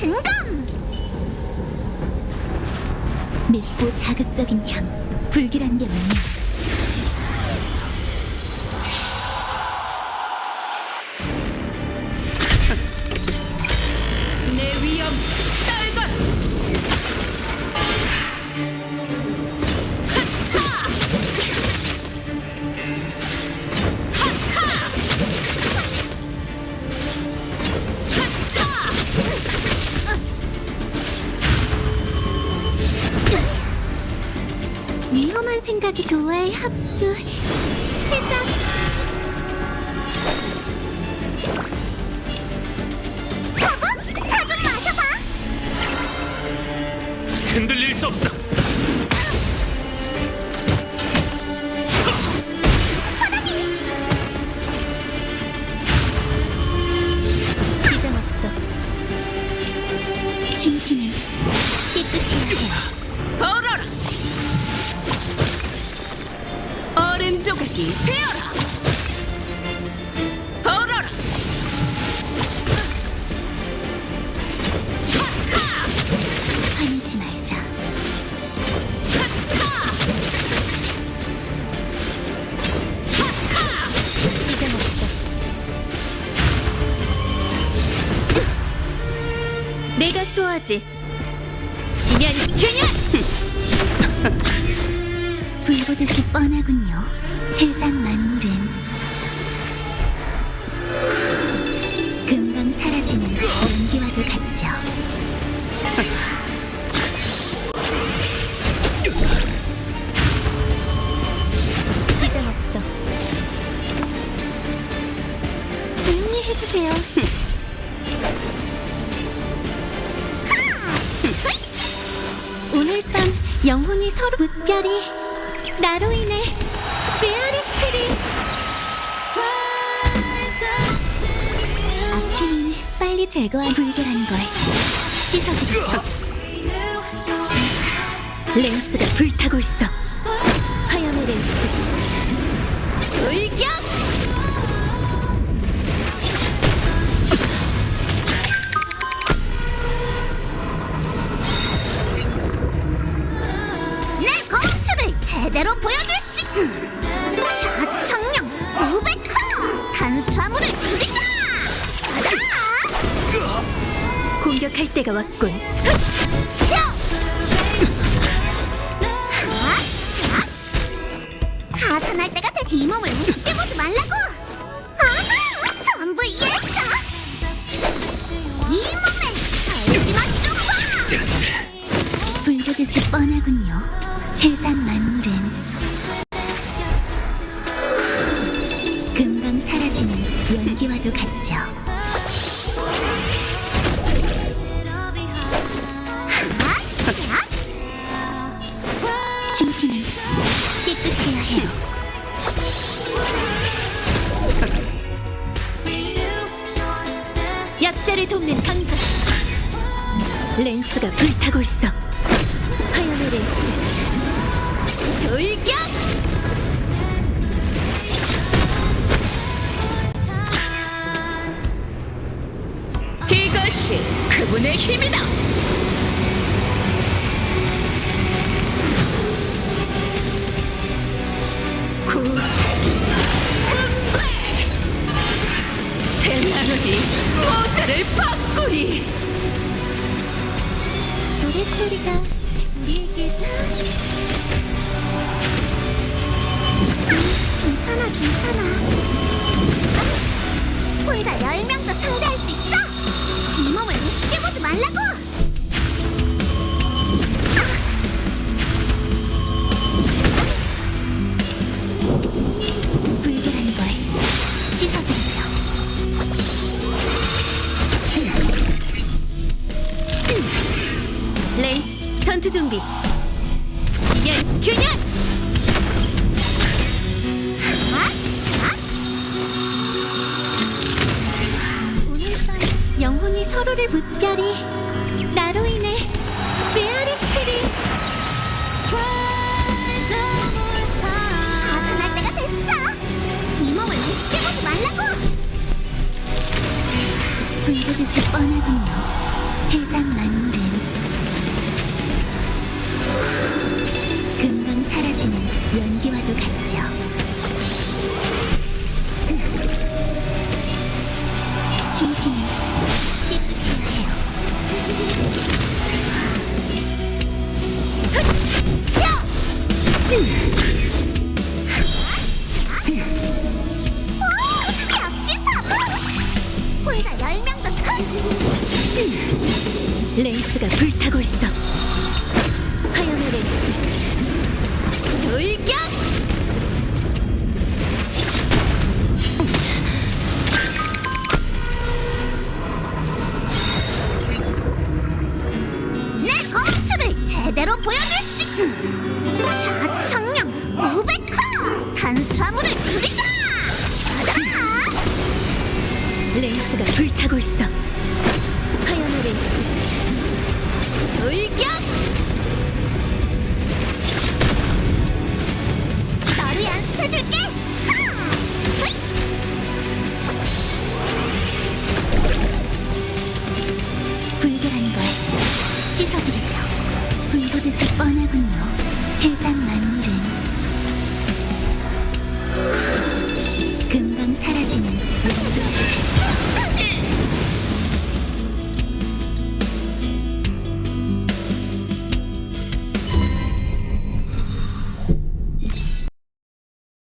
신감! 맵고 자극적인 향, 불길한 게 뭐냐? 위험한 생각이 좋아해 합주 시작 사부, 차 좀 마셔봐! 흔들릴 수 없어. 내가 쏘아지. 지면 균열 불보듯이 뻔하군요. 세상 영혼이 서로 뭇별이 나로 인해 메아리치리. 아침은 빨리 제거한 불결한 걸. 씻어드리죠 렌스가 불타고 있어 제대로 보여줄 시! 자청령 900호! 탄수화물을 줄이자! 가자! 공격할 때가 왔군. 하산할 때가 돼. 이 몸을 우습게 보지 말라고! 아, 전부 이해했어! 이 몸에 살지만 좀 봐! 불보듯이 뻔하군요. 세상 만물은 연기와도 같죠. 진심은 깨끗해야 해요. 약자를 돕는 강자. 렌스가 불타고 있어. 화염의 렌스. 돌격! 힘이다 스텔라론이 모두를 바꾸리 노랫소리가 우리에게 괜찮아, 괜찮아. 혼자 열명 말라고! 불길한 걸 씻어드리죠. 전투 준비. 서로를 묻별이 나로 인해 메아리치리 벗어날 때가 됐어! 이 몸을 보지 말라고! 군대듯이 뻔하군요. 세상 만물은 금방 사라지는 연기와도 같죠. 역시 사부 혼자 열 명도 스 레이스가 불타고 있어. 화염의 레이스. 돌격! 내 검수를 제대로 보여줄 시 자청령 우베카 탄수화물을 줄이자! 받아라! 레이스가 불타고 있어.